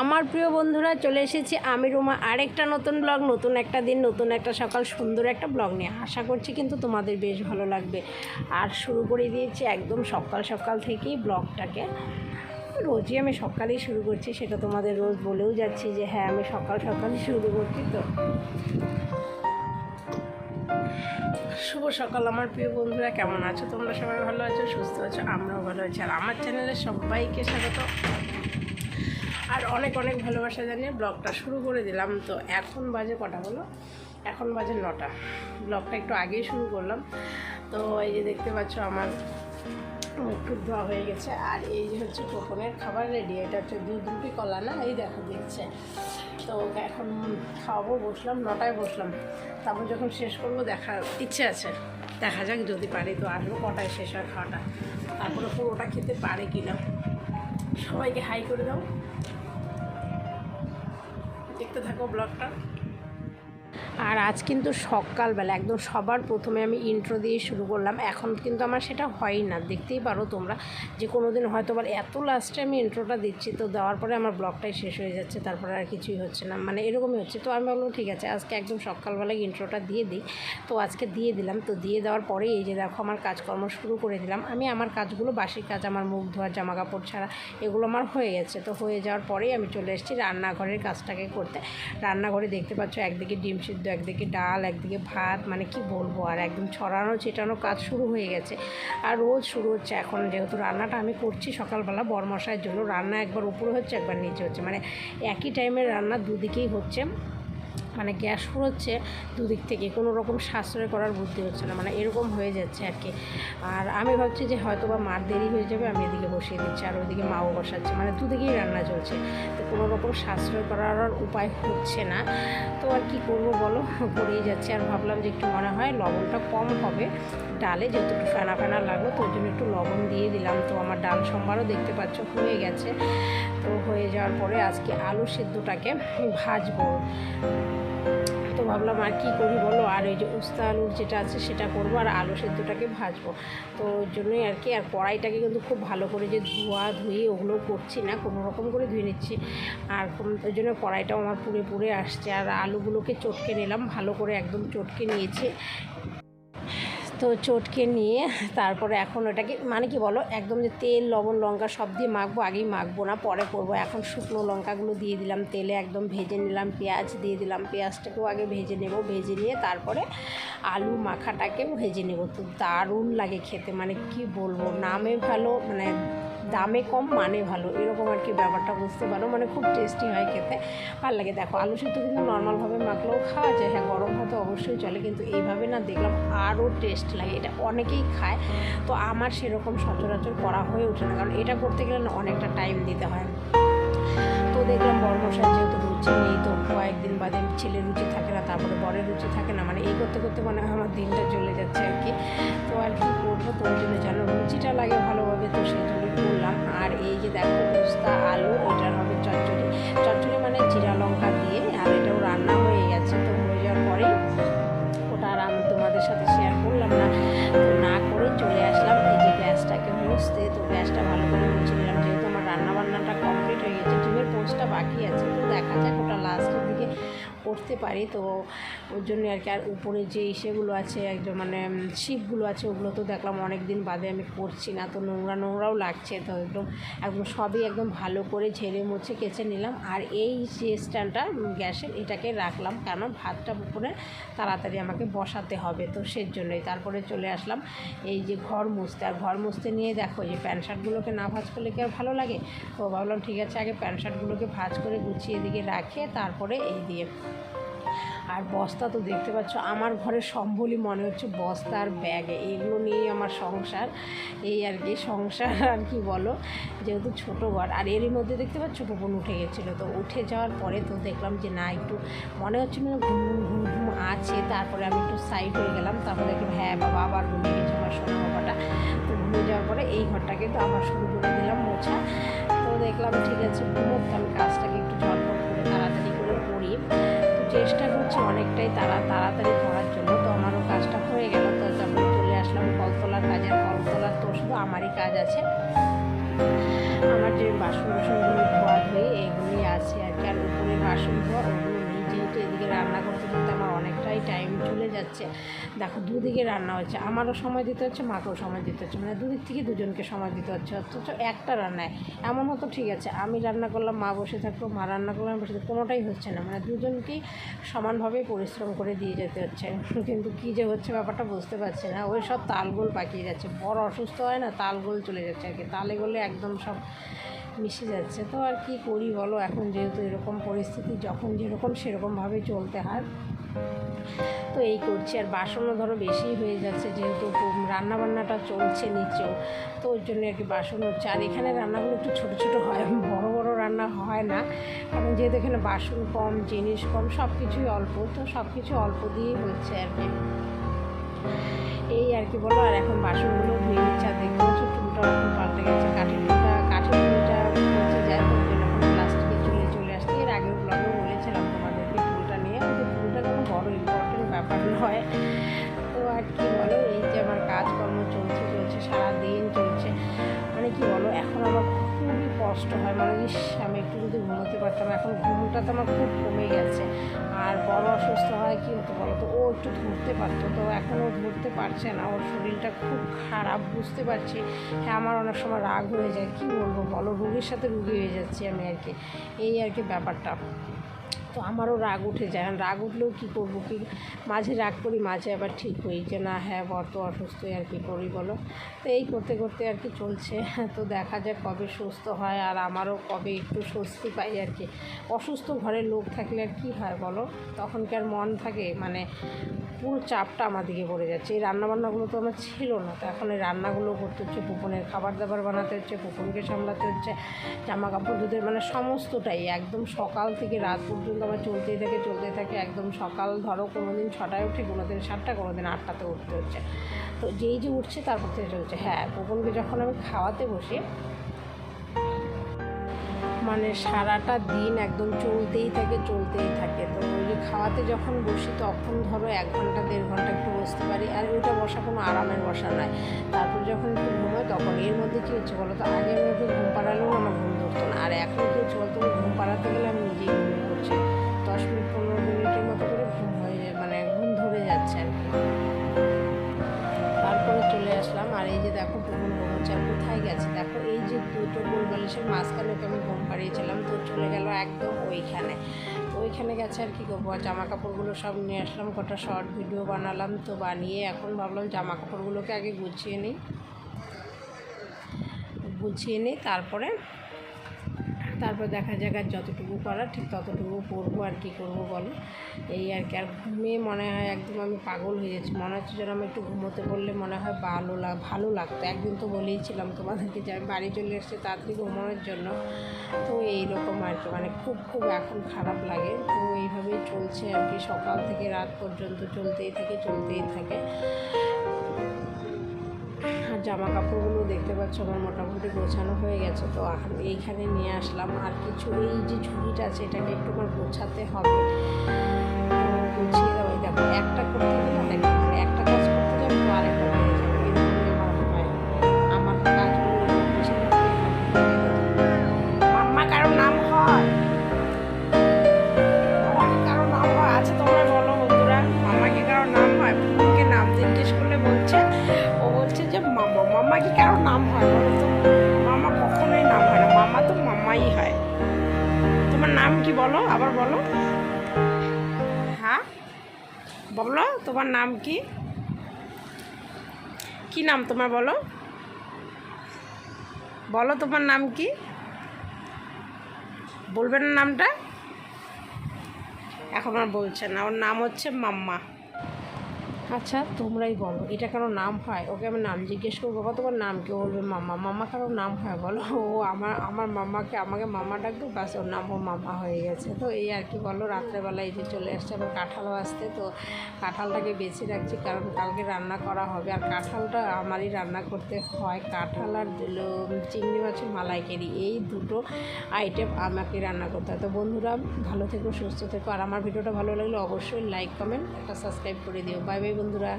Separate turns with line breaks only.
আমার প্রিয় বন্ধুরা, চলে এসেছি আমি রুমা। আরেকটা নতুন ব্লগ, নতুন একটা দিন, নতুন একটা সকাল, সুন্দর একটা ব্লগ নিয়ে। আশা করছি কিন্তু তোমাদের বেশ ভালো লাগবে। আর শুরু করে দিয়েছি একদম সকাল সকাল থেকেই ব্লগটাকে। রোজই আমি সকালেই শুরু করছি, সেটা তোমাদের রোজ বলেও যাচ্ছি যে হ্যাঁ আমি সকাল সকালই শুরু করছি তো। শুভ সকাল আমার প্রিয় বন্ধুরা, কেমন আছো? তোমরা সবাই ভালো আছো, সুস্থ আছো? আমরাও ভালো আছি। আর আমার চ্যানেলে সবাইকে স্বাগত। আর অনেক অনেক ভালোবাসা জানিয়ে ব্লগটা শুরু করে দিলাম। তো এখন বাজে কটা হলো? এখন বাজে নটা। ব্লগটা একটু আগেই শুরু করলাম। তো এই যে দেখতে পাচ্ছ আমার টুক ধোয়া হয়ে গেছে। আর এই যে হচ্ছে টোকনের খাবার রেডি, এটা হচ্ছে দুধ রুটি, কলা না? এই দেখো দেখছে। তো এখন খাওয়াবো, বসলাম, নটায় বসলাম। তারপর যখন শেষ করব, দেখার ইচ্ছে আছে। দেখা যাক যদি পারি। তো আসব কটায় শেষ হয় খাওয়াটা? তারপরে পুরোটা খেতে পারে কি না সবাইকে হাই করে দাও। দেখতে থাকো ব্লগটা। আর আজ কিন্তু সকালবেলা, একদম সবার প্রথমে আমি ইন্ট্রো দিয়ে শুরু করলাম। এখন কিন্তু আমার সেটা হয় না। দেখতেই পারো তোমরা যে কোনো দিন হয়তো আবার এত লাস্টে আমি ইন্ট্রোটা দিচ্ছি, তো দেওয়ার পরে আমার ব্লগটাই শেষ হয়ে যাচ্ছে, তারপরে আর কিছুই হচ্ছে না। মানে এরকমই হচ্ছে। তো আমি ভাবলাম, ঠিক আছে, আজকে একদম সকালবেলায় ইন্ট্রোটা দিয়ে দিই। তো আজকে দিয়ে দিলাম। তো দিয়ে দেওয়ার পরে এই যে দেখো, আমার কাজকর্ম শুরু করে দিলাম। আমি আমার কাজগুলো, বাসি কাজ, আমার মুখ ধোয়া জামা কাপড় ছাড়া, এগুলো আমার হয়ে গেছে। তো হয়ে যাওয়ার পরেই আমি চলে এসেছি রান্নাঘরের কাজটাকে করতে। রান্নাঘরে দেখতে পাচ্ছ, একদিকে ডিম সিদ্ধ একদিকে ডাল, একদিকে ভাত মানে কি বলব আর একদম ছড়ানো, ছেটানো কাজ শুরু হয়ে গেছে। আর রোজ শুরু হচ্ছে। এখন যেহেতু রান্নাটা আমি করছি সকালবেলা, বরমশাইয়ের জন্য রান্না একবার উপরে হচ্ছে, একবার নিচে হচ্ছে। মানে একই টাইমে রান্না দুদিকেই হচ্ছে। মানে গ্যাস ফুরোচ্ছে, দুদিক থেকে কোনো রকম সাশ্রয় করার বুদ্ধি হচ্ছে না। মানে এরকম হয়ে যাচ্ছে আর কি। আর আমি ভাবছি যে হয়তো বা মার দেরি হয়ে যাবে, আমি এদিকে বসিয়ে দিচ্ছি, আর ওইদিকে মাও বসাচ্ছে। মানে দুদিকেই রান্না চলছে। তো কোনো রকম সাশ্রয় করার আর উপায় হচ্ছে না। তো আর কি করব বলো? করেই যাচ্ছে। আর ভাবলাম যে একটু মনে হয় লবণটা কম হবে। ডালে যেহেতু একটু ফেনা ফেনা লাগল, তো জন্য একটু লবণ দিয়ে দিলাম। তো আমার ডাল সোমবারও দেখতে পাচ্ছ হয়ে গেছে। তো হয়ে যাওয়ার পরে আজকে আলু সেদ্ধটাকে ভাজবো। তো ভাবলাম আর কী করি বলো? আর ওই যে উস্তা আলুর যেটা আছে সেটা করব আর আলু সেদ্ধটাকে ভাজবো। তো ওই জন্যই আর কি, আর কড়াইটাকে কিন্তু খুব ভালো করে যে ধোয়া ধুয়ে ওগুলো করছি না, কোনো রকম করে ধুয়ে নিচ্ছি। আর ওই জন্য কড়াইটাও আমার পুড়ে পুড়ে আসছে। আর আলুগুলোকে চটকে নিলাম, ভালো করে একদম চটকে নিয়েছি। তো চটকে নিয়ে তারপরে এখন ওটাকে মানে কি বলো, একদম যে তেল, লবণ, লঙ্কা সব দিয়ে মাখবো, আগেই মাখবো না, পরে করব। এখন শুকনো লঙ্কাগুলো দিয়ে দিলাম, তেলে একদম ভেজে নিলাম, পেঁয়াজ দিয়ে দিলাম, পেঁয়াজটাকেও আগে ভেজে নেব, ভেজে নিয়ে তারপরে আলু মাখাটাকে ভেজে নেব। তো দারুণ লাগে খেতে মানে কি বলব, নামে ভালো মানে দামে কম মানে ভালো। এরকম আর কি ব্যাপারটা বুঝতে পারো। মানে খুব টেস্টি হয় খেতে। ভালো লাগে। দেখো, আলু সেদ্ধ কিন্তু নর্মালভাবে মাখলেও খাওয়া যায়। হ্যাঁ গরম ভাতে অবশ্যই চলে, কিন্তু এইভাবে না দেখলাম আরও টেস্ট লাগে। এটা অনেকেই খায়। তো আমার সেরকম সচরাচর করা হয়ে ওঠে না। কারণ এটা করতে গেলে না অনেকটা টাইম দিতে হয়। তো দেখলাম বড় মশাই যেহেতু রুচি নেই, তো কয়েকদিন বাদে ছেলের রুচি থাকে না, তারপরে বরের রুচি থাকে না। মানে এই করতে করতে মানে আমার দিনটা চলে যাচ্ছে আর কি। ভালো করে নিলাম, যেহেতু আমার রান্নাবান্নাটা কমপ্লিট হয়ে গেছে, ডিমের পোস্টটা বাকি আছে, তো দেখা যাক ওটা লাস্টের দিকে করতে পারি, তো ওর জন্য আর কি। আর উপরে যে ইসেগুলো আছে একদম মানে শিপগুলো আছে, ওগুলো তো দেখলাম অনেক দিন বাদে আমি করছি না। তো নোংরা নোংরাও লাগছে, তো একদম একদম সবই একদম ভালো করে ঝেড়ে মুছে কেচে নিলাম। আর এই যে স্ট্যান্ডটা গ্যাসের, এটাকে রাখলাম কেন? ভাতটা উপরে তাড়াতাড়ি আমাকে বসাতে হবে, তো সেই জন্যই। তারপরে চলে আসলাম এই যে ঘর মুছতে। আর ঘর মুছতে নিয়ে দেখো যে প্যান্ট শার্টগুলোকে না ভাজ করলে কি আর ভালো লাগে? তো ভাবলাম, ঠিক আছে, আগে প্যান্ট শার্টগুলোকে ভাজ করে গুছিয়ে দিকে রাখে, তারপরে এই দিয়ে। আর বস্তা তো দেখতে পাচ্ছ, আমার ঘরে সম্বলই মনে হচ্ছে বস্তা আর ব্যাগে। এগুলো নিয়েই আমার সংসার, এই আর কি সংসার, আর কি বলো? যেহেতু ছোটো ঘর, আর এরই মধ্যে দেখতে পাচ্ছ বোন উঠে গেছিল। তো উঠে যাওয়ার পরে তো দেখলাম যে না, একটু মনে হচ্ছে না ঘুম ঘুম ঘুম আছে। তারপরে আমি একটু সাইড হয়ে গেলাম। তারপরে দেখলাম হ্যাঁ বাবা, আবার ঘুমিয়ে গেছে আমার সোনা বাবাটা। তো ঘুমিয়ে যাওয়ার পরে এই ঘরটাকে তো আবার শুরু করে দিলাম মোছা। তো দেখলাম, ঠিক আছে, ঘুমোক, আমি কাজটাকে চেষ্টা করছি অনেকটাই তারা তাড়াতাড়ি করার জন্য। তো আমারও কাজটা হয়ে গেল। তো তারপরে চলে আসলাম কলতলার কাজে। আর কলতলার তো শুধু আমারই কাজ আছে। আমার যে বাসন বাসনগুলো ধোয়া ধুয়ে এগুলি আছে আর কি। আর উপরে বাসন ধোয়া, ওগুলো যেহেতু এদিকে রান্না করতে করতে আমার অনেকটাই টাইম চলে যাচ্ছে। দেখো, দুদিকে রান্না হচ্ছে। আমারও সময় দিতে হচ্ছে, মাকেও সময় দিতে হচ্ছে। মানে দুদিক থেকে দুজনকে সময় দিতে হচ্ছে। অথচ একটা রান্নায়। এমন হতো ঠিক আছে, আমি রান্না করলাম, মা বসে থাকল, মা রান্না করলাম বসে কোনোটাই হচ্ছে না। মানে দুজনকেই সমানভাবে পরিশ্রম করে দিয়ে যেতে হচ্ছে। কিন্তু কী যে হচ্ছে ব্যাপারটা বুঝতে পারছি না। ওই সব তালগোল পাকিয়ে যাচ্ছে। বড় অসুস্থ হয় না, তালগোল চলে যাচ্ছে আর কি। তালে গোলে একদম সব মিশে যাচ্ছে। তো আর কি করি বলো? এখন যেহেতু এরকম পরিস্থিতি, যখন যেরকম সেরকমভাবে চলতে হয়। তো এই করছি। আর বাসনও ধরো বেশি হয়ে যাচ্ছে যেহেতু রান্না বান্নাটা চলছে নিচেও। তো ওই জন্য আর কি বাসন হচ্ছে আর এখানে রান্নাগুলো একটু ছোটো ছোটো হয়, বড় বড় রান্না হয় না। কারণ যেহেতু এখানে বাসন কম, জিনিস কম সব কিছুই অল্প। তো সব কিছু অল্প দিয়েই হচ্ছে আর কি। এই আর কি বলো? আর এখন বাসনগুলো ধুয়ে নিচ্ছে। আর দেখতে পাল্টে গেছে কাঠের নয় তো আর কি বলো, এই যে আমার কাজকর্ম চলছে চলছে, সারাদিন চলছে। মানে কি বলো, এখন আমার খুবই কষ্ট হয়। মানে ইস, আমি একটু যদি ঘুমোতে পারতাম, এখন ঘুমটা তো আমার খুব কমে গেছে। আর বড় অসুস্থ হয় কী হতো বলো তো, ও একটু ধরতে পারতো। তো এখন ও ধরতে পারছে না, ওর শরীরটা খুব খারাপ, বুঝতে পারছি। হ্যাঁ আমার অনেক সময় রাগ হয়ে যায়। কী বলব বলো, রুগীর সাথে রুগী হয়ে যাচ্ছি আমি আর কি। এই আর কি ব্যাপারটা। তো আমারও রাগ উঠে যায়। রাগ উঠলেও কী করব? কি মাঝে রাগ করি, মাঝে আবার ঠিক হই যে না হ্যাঁ বত তো অসুস্থই আর কি করি বলো? তো এই করতে করতে আর কি চলছে। তো দেখা যায় কবে সুস্থ হয়, আর আমারও কবে একটু স্বস্তি পাই আর কি। অসুস্থ ঘরের লোক থাকলে আর কী হয় বলো? তখনকার মন থাকে মানে পুরো চাপটা আমার দিকে পড়ে যাচ্ছে। এই রান্নাবান্নাগুলো তো আমার ছিল না। তো এখন এই রান্নাগুলো করতে হচ্ছে পুপনের খাবার দাবার বানাতে হচ্ছে পুপনকে সামলাতে হচ্ছে জামা কাপড় ধুতে মানে সমস্তটাই। একদম সকাল থেকে রাত পর্যন্ত আমার চলতেই থাকে চলতেই থাকে। একদম সকাল ধরো কোনো দিন ছটায় উঠে কোনো দিন সাতটা কোনো দিন আটটাতে উঠতে হচ্ছে। তো যেই যে উঠছে তারপর থেকে চলছে। হ্যাঁ পুপনকে যখন আমি খাওয়াতে বসি মানে সারাটা দিন একদম চলতেই থাকে চলতেই থাকে। তো ওই খাওয়াতে যখন বসি তখন ধরো এক ঘণ্টা, দেড় ঘণ্টা একটু বসতে পারি। আর ওইটা বসা কোনো আরামের বসা নয়। তারপর যখন একটু ঘুমোয় তখন এর মধ্যে কী হচ্ছে বলো তো আগে আমি ঘুম পাড়ালেও আমার ঘুম ধরতো না। আর এখন কী হচ্ছে বলতো? ঘুম পাড়াতে গেলে আমি দেখো পুকুর ঘুমোচ্ছে কোথায় গেছে? দেখো এই যে দুটো গোলবালিশের মাঝখানে ওকে আমি ঘুম পাড়িয়েছিলাম, তো চলে গেল একদম ওইখানে। ওইখানে গেছে আর কি করব? জামা কাপড়গুলো সব নিয়ে আসলাম, কটা শর্ট ভিডিও বানালাম, তো বানিয়ে এখন ভাবলাম জামা কাপড়গুলোকে আগে গুছিয়ে নিই। গুছিয়ে নিই, তারপরে তারপর দেখা যাক আর যতটুকু করার ঠিক ততটুকু করব আর কি করব বলো। এই আর কি, আর ঘুমিয়ে মনে হয় একদম আমি পাগল হয়ে যাচ্ছি। মনে হচ্ছে যেন আমি একটু ঘুমোতে বললে মনে হয় ভালো লাগ ভালো লাগতো। একদিন তো বলেইছিলাম তোমাদেরকে যে আমি বাড়ি চলে এসেছি তাড়াতাড়ি ঘুমানোর জন্য। তো এইরকম আর কি মানে খুব খুব এখন খারাপ লাগে। তো এইভাবেই চলছে আর কি, সকাল থেকে রাত পর্যন্ত চলতেই থাকে চলতেই থাকে। আর জামা কাপড়গুলো দেখতে পাচ্ছ আমার মোটামুটি গোছানো হয়ে গেছে, তো এইখানে নিয়ে আসলাম। আর কিছু এই যে ঝুড়িটা আছে, এটাকে একটু আমার গোছাতে হবে। গুছিয়ে এই দেখো, একটা করতে গেলে বলো, আবার বলো। হ্যাঁ? বলো, তোমার নাম কি? কি নাম তোমার বলো? বলো তোমার নাম কি? বলবেন নামটা? এখন আর বলছে না, ওর নাম হচ্ছে মাম্মা। আচ্ছা তোমরাই বলো। এটা কারও নাম হয়? ওকে আমি নাম জিজ্ঞেস করব। বাবা তোমার নাম কি? ও বলবে মাম্মা মাম্মা কারও নাম হয় বলো? ও আমার আমার মাম্মাকে আমাকে মাম্মা ডাকবে বাস ওর নাম ও মাম্মা হয়ে গেছে। তো এই আর কি বলো, রাত্রেবেলা এই যে চলে আসছে আবার কাঁঠালও আসতে তো কাঁঠালটাকে বেছে রাখছি কারণ কালকে রান্না করা হবে। আর কাঁঠালটা আমারই রান্না করতে হয়। কাঁঠাল আর চিংড়ি মাছের মালাইকারি, এই দুটো আইটেম আমাকে রান্না করতে হয়। তো বন্ধুরা, ভালো থেকো, সুস্থ থেকো। আর আমার ভিডিওটা ভালো লাগলে অবশ্যই লাইক কমেন্ট একটা সাবস্ক্রাইব করে দিও। বাই বাই বাই বন্ধুরা।